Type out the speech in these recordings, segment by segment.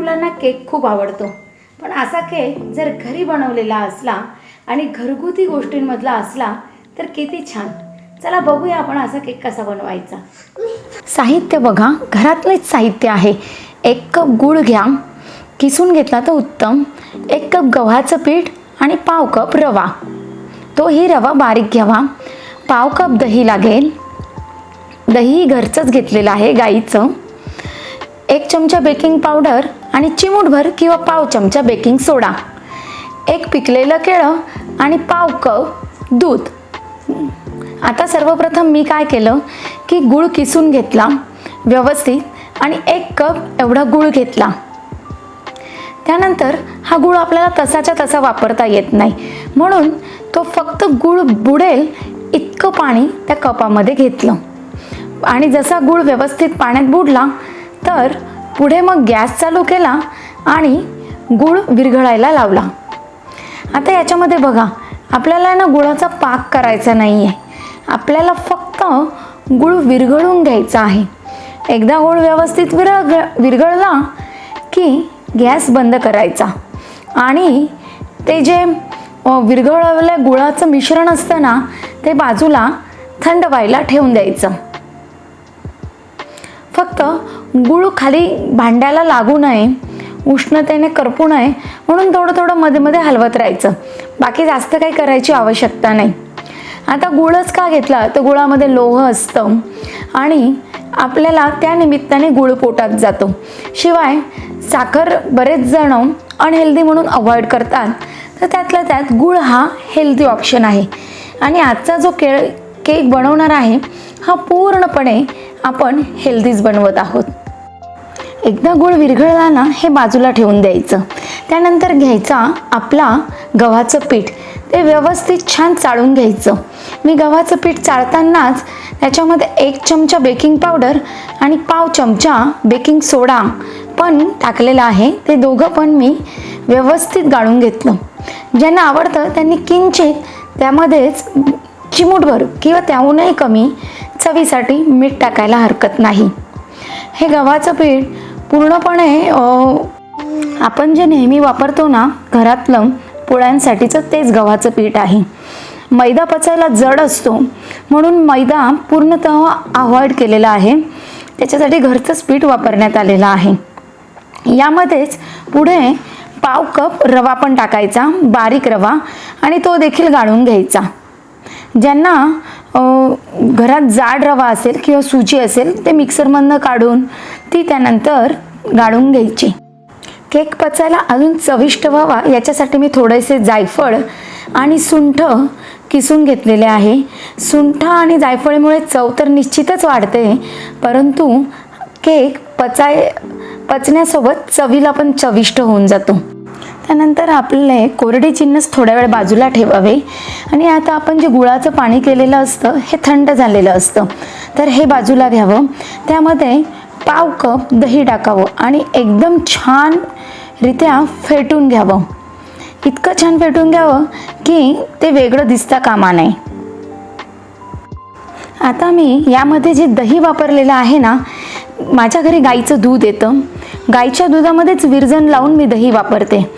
मुलांना केक खूप आवडतो. पण असा केक जर घरी बनवलेला असला आणि घरगुती गोष्टींमधला असला तर किती छान. चला बघूया आपण असा केक कसा बनवायचा. साहित्य बघा घरातलेच साहित्य आहे. एक कप गूळ घ्या किसून घेतला तर उत्तम. एक कप गव्हाचं पीठ आणि पाव कप रवा. तोही रवा बारीक घ्यावा. पाव कप दही लागेल. दही घरचंच घेतलेलं आहे गाईचं. एक चमचा बेकिंग पावडर आणि चिमूटभर किंवा पाव चमचा बेकिंग सोडा. एक पिकलेलं केळं आणि पाव कप दूध. आता सर्वप्रथम मी काय केलं की गूळ किसून घेतला व्यवस्थित आणि एक कप एवढा गूळ घेतला. त्यानंतर हा गूळ आपल्याला तसाच्या तसा वापरता येत नाही. म्हणून तो फक्त गूळ बुडेल इतकं पाणी त्या कपामध्ये घेतलं. आणि जसा गूळ व्यवस्थित पाण्यात बुडला तर पुढे मग गॅस चालू केला आणि गूळ विरघळायला लावला. आता याच्यामध्ये बघा आपल्याला ना गुळाचा पाक करायचा नाही आहे आपल्याला फक्त गूळ विरघळून घ्यायचा आहे. एकदा गूळ व्यवस्थित विरघ विरघळला की गॅस बंद करायचा. आणि ते जे विरघळवलं गुळाचं मिश्रण असतं ना ते बाजूला थंड व्हायला ठेवून द्यायचं. फक्त गूळ खाली भांड्याला लागू नये उष्णतेने करपू नये म्हणून थोडं थोडं मध्ये मध्ये हलवत राहायचं. बाकी जास्त काही करायची आवश्यकता नाही. आता गुळच का घेतला? तर गुळामध्ये लोह असतं. आणि आपल्याला त्या निमित्ताने गुळ पोटात जातो. शिवाय साखर बरेच जण अनहेल्दी म्हणून अवॉइड करतात. तर त्यातल्या त्यात गुळ हा हेल्दी ऑप्शन आहे. आणि आजचा जो केळ केक बनवणार आहे हा पूर्णपणे आपण हेल्दीच बनवत आहोत. एकदा गुळ विरघळला ना हे बाजूला ठेवून द्यायचं. त्यानंतर घ्यायचा आपला गव्हाचं पीठ. ते व्यवस्थित छान चाळून घ्यायचं. मी गव्हाचं पीठ चाळतानाच त्याच्यामध्ये एक चमचा बेकिंग पावडर आणि पाव चमचा बेकिंग सोडा पण टाकलेला आहे. ते दोघं पण मी व्यवस्थित गाळून घेतलं. ज्यांना आवडतं त्यांनी किंचित त्यामध्येच चिमूटभर किंवा त्याहूनही कमी चवीसाठी मीठ टाकायला हरकत नाही. हे गव्हाचं पीठ पूर्णपणे आपण जे नेहमी वापरतो ना घरातलं पोळ्यांसाठीचं तेच गव्हाचं पीठ आहे. मैदा पचायला जड असतो म्हणून मैदा पूर्णतः अवॉइड केलेला आहे. त्याच्यासाठी घरचंच पीठ वापरण्यात आलेलं आहे. यामध्येच पुढे पाव कप रवा पण टाकायचा बारीक रवा आणि तो देखील गाळून घ्यायचा. ज्यांना घरात जाड रवा असेल किंवा सुजी असेल ते मिक्सरमधनं काढून ती त्यानंतर गाळून घ्यायची. केक पचायला अजून चविष्ट व्हावा याच्यासाठी मी थोडेसे जायफळ आणि सुंठ किसून घेतलेले आहे. सुंठ आणि जायफळीमुळे चव तर निश्चितच वाढते परंतु केक पचाय पचण्यासोबत चवीला पण चविष्ट होऊन जातो. त्यानंतर आपले कोरडे चिन्हच थोड्या वेळ बाजूला ठेवावे. आणि आता आपण जे गुळाचं पाणी केलेलं असतं हे थंड झालेलं असतं. तर हे बाजूला घ्यावं. त्यामध्ये पाव कप दही टाकावं आणि एकदम छानरित्या फेटून घ्यावं. इतकं छान फेटून घ्यावं की ते वेगळं दिसता कामा नये. आता मी यामध्ये जे दही वापरलेलं आहे ना माझ्या घरी गाईचं दूध येतं. गाईच्या दुधामध्येच विरजण लावून मी दही वापरते.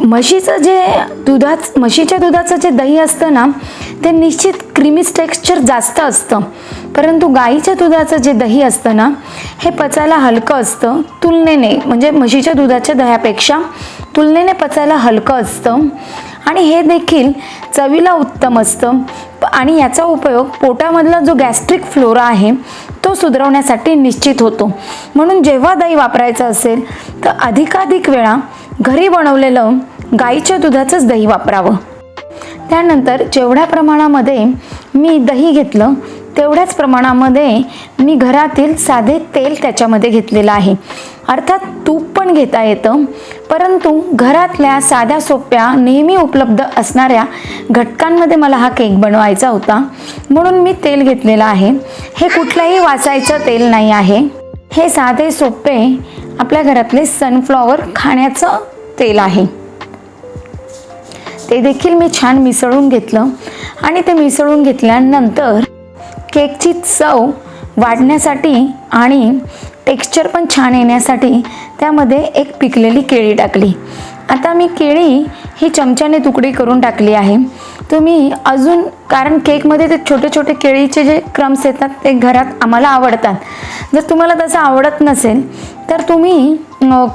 म्हशीचं जे दुधाच म्हशीच्या दुधाचं जे दही असतं ना ते निश्चित क्रिमी टेक्स्चर जास्त असतं. परंतु गाईच्या दुधाचं जे दही असतं ना हे पचायला हलकं असतं तुलनेने म्हणजे म्हशीच्या दुधाच्या दह्यापेक्षा तुलनेने पचायला हलकं असतं. आणि हे देखील चवीला उत्तम असतं. आणि याचा उपयोग पोटामधला जो गॅस्ट्रिक फ्लोरा आहे तो सुधारवण्यासाठी निश्चित होतो. म्हणून जेव्हा दही वापरायचं असेल तर अधिकाधिक वेळा घरी बनवलेलं गाईच्या दुधाचंच दही वापरावं. त्यानंतर जेवढ्या प्रमाणामध्ये मी दही घेतलं तेवढ्याच प्रमाणामध्ये मी घरातील साधे तेल त्याच्यामध्ये घेतलेलं आहे. अर्थात तूप पण घेता येतं परंतु घरातल्या साध्या सोप्या नेहमी उपलब्ध असणाऱ्या घटकांमध्ये मला हा केक बनवायचा होता. म्हणून मी तेल घेतलेलं आहे. हे कुठलंही वाचायचं तेल नाही आहे. हे साधे सोपे आपल्या घरातले सनफ्लॉवर खाण्याचं तेल आहे. ते देखील मी छान मिसळून घेतलं आणि ते मिसळून घेतल्यानंतर केकची चव वाढण्यासाठी आणि टेक्स्चर पण छान येण्यासाठी त्यामध्ये एक पिकलेली केळी टाकली. आता मी केळी ही चमच्याने तुकडी करून टाकली आहे. तुम्ही अजून कारण केकमध्ये ते छोटे छोटे केळीचे जे क्रम्स येतात ते घरात आम्हाला आवडतात. जर तुम्हाला तसं आवडत नसेल तर तुम्ही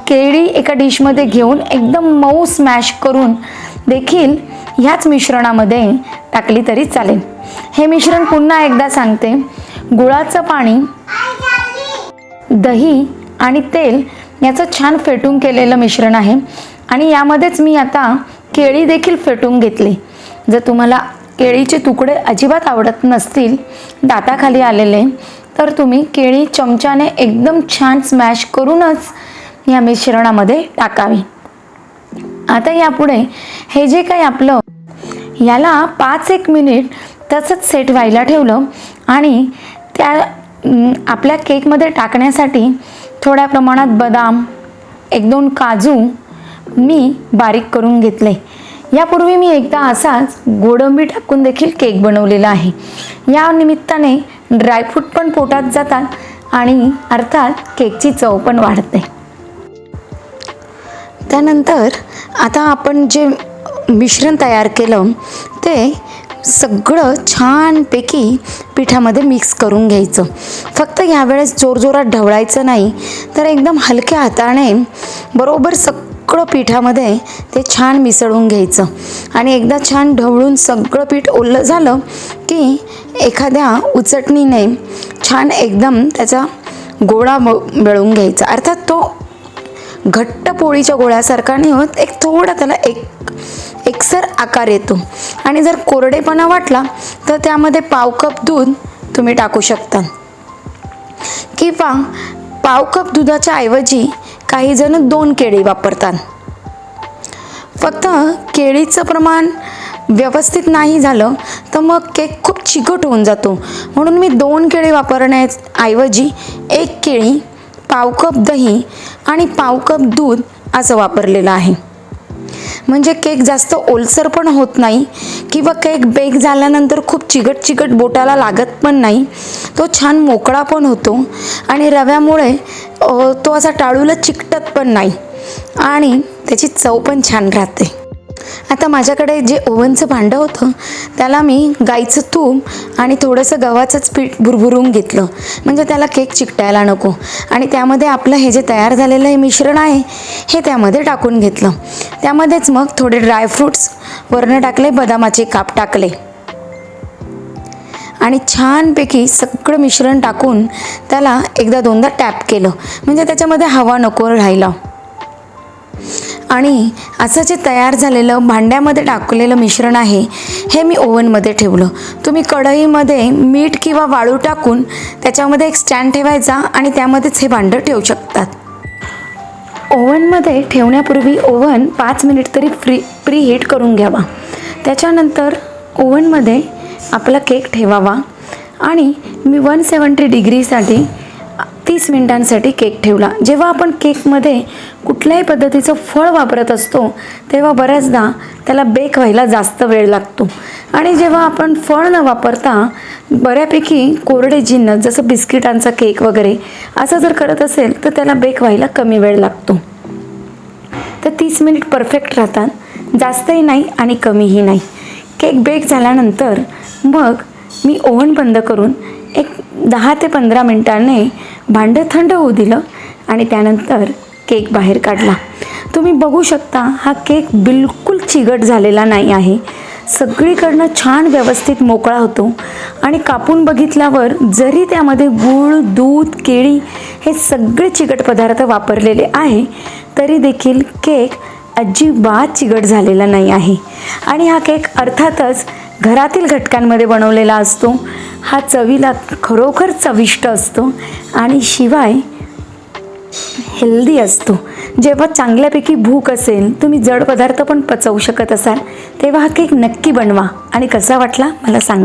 केळी एका डिशमध्ये घेऊन एकदम मऊ स्मॅश करून देखील ह्याच मिश्रणामध्ये टाकली तरी चालेल. हे मिश्रण पुन्हा एकदा सांगते. गुळाचं पाणी दही आणि तेल याचं छान फेटून केलेलं मिश्रण आहे. आणि यामध्येच मी आता केळी देखील फेटून घेतली. जर तुम्हाला केळीचे तुकडे अजिबात आवडत नसतील दाताखाली आलेले तर तुम्ही केळी चमच्याने एकदम छान स्मॅश करूनच या मिश्रणामध्ये टाकावी. आता यापुढे हे जे काही आपलं याला पाच एक मिनिट तसंच सेट व्हायला ठेवलं आणि त्या आपल्या केकमध्ये टाकण्यासाठी थोड्या प्रमाणात बदाम एक दोन काजू मी बारीक करून घेतले. यापूर्वी मी एकदा असाच गोडंबी टाकून देखील केक बनवलेला आहे. या निमित्ताने ड्रायफ्रूट पण पोटात जातात आणि अर्थात केकची चव पण वाढते. त्यानंतर आता आपण जे मिश्रण तयार केलं ते सगळं छानपैकी पिठामध्ये मिक्स करून घ्यायचं. फक्त ह्यावेळेस जोरजोरात ढवळायचं नाही तर एकदम हलक्या हाताने बरोबर सगळं पिठामध्ये ते छान मिसळून घ्यायचं. आणि एकदा छान ढवळून सगळं पीठ ओलं झालं की एखाद्या उचटणीने छान एकदम त्याचा गोळा मिळवून घ्यायचा. अर्थात तो घट्ट पोळीच्या गोळ्यासारखा नाही होत एक थोडा त्याला एक एकसर आकार येतो. आणि जर कोरडेपणा वाटला तर त्यामध्ये पाव कप दूध तुम्ही टाकू शकता. किंवा पाव कप दुधाच्या ऐवजी काही जण दोन केळी वापरतात. फक्त केळीचं प्रमाण व्यवस्थित नाही झालं तर मग केक खूप चिकट होऊन जातो. म्हणून मी दोन केळी वापरण्याऐवजी एक केळी पाव कप दही आणि पाव कप दूध असं वापरलेलं आहे. म्हणजे केक जास्त ओलसर पण होत नाही किंवा केक बेक झाल्यानंतर खूप चिकट चिकट बोटाला लागत पण नाही. तो छान मोकळा पण होतो आणि रव्यामुळे तो असा टाळूला चिकटत पण नाही. आणि त्याची चव पण छान राहते. आता माझ्याकडे जे ओव्हनचं भांडं होतं त्याला मी गाईचं तूप आणि थोडंसं गव्हाचंच पीठ भुरभुरून घेतलं. म्हणजे त्याला केक चिकटायला नको. आणि त्यामध्ये आपलं हे जे तयार झालेलं हे मिश्रण आहे हे त्यामध्ये टाकून घेतलं. त्यामध्येच मग थोडे ड्रायफ्रूट्स वरनं टाकले बदामाचे काप टाकले. आणि छानपैकी सगळं मिश्रण टाकून त्याला एकदा दोनदा टॅप केलं. म्हणजे त्याच्यामध्ये हवा नको राहिला. आणि असं जे तयार झालेलं भांड्यामध्ये टाकलेलं मिश्रण आहे हे मी ओव्हनमध्ये ठेवलं. तुम्ही कढईमध्ये मीठ किंवा वाळू टाकून त्याच्यामध्ये एक स्टँड ठेवायचा आणि त्यामध्येच हे भांडं ठेवू शकतात. ओव्हनमध्ये ठेवण्यापूर्वी ओव्हन पाच मिनिट तरी फ्री प्री हीट करून घ्यावा. त्याच्यानंतर ओव्हनमध्ये आपला केक ठेवावा. आणि मी वन सेवन्टी डिग्रीसाठी तीस मिनिटांसाठी केक ठेवला. जेव्हा आपण केकमध्ये कुठल्याही पद्धतीचं फळ वापरत असतो तेव्हा बऱ्याचदा त्याला बेक व्हायला जास्त वेळ लागतो. आणि जेव्हा आपण फळ न वापरता बऱ्यापैकी कोरडे जिन्नस जसं बिस्किटांचा केक वगैरे असं जर करत असेल तर त्याला बेक व्हायला कमी वेळ लागतो. तर तीस मिनिट परफेक्ट राहतात. जास्तही नाही आणि कमीही नाही. केक बेक झाल्यानंतर मग मी ओव्हन बंद करून एक दहा ते पंधरा मिनटाने भांडं थंड होऊ दिलं आणि त्यानंतर केक बाहेर काढला. तुम्ही बघू शकता हा केक बिलकुल चिगट झालेला नाही आहे. सगळीकडनं छान व्यवस्थित मोकळा होतो आणि कापून बघितल्यावर जरी त्यामध्ये गूळ दूध केळी हे सगळे चिकट पदार्थ वापरलेले आहे तरी देखील केक अजिबात चिकट झालेला नाही आहे. आणि हा केक अर्थातच घरातील घटकांमध्ये बनवलेला असतो. हा चवीला खरोखर चविष्ट असतो आणि शिवाय हेल्दी असतो. जेव्हा चांगल्यापैकी भूक असेल तुम्ही जड पदार्थ पण पचवू शकत असाल तेव्हा हा केक नक्की बनवा. आणि कसा वाटला? मला सांगा.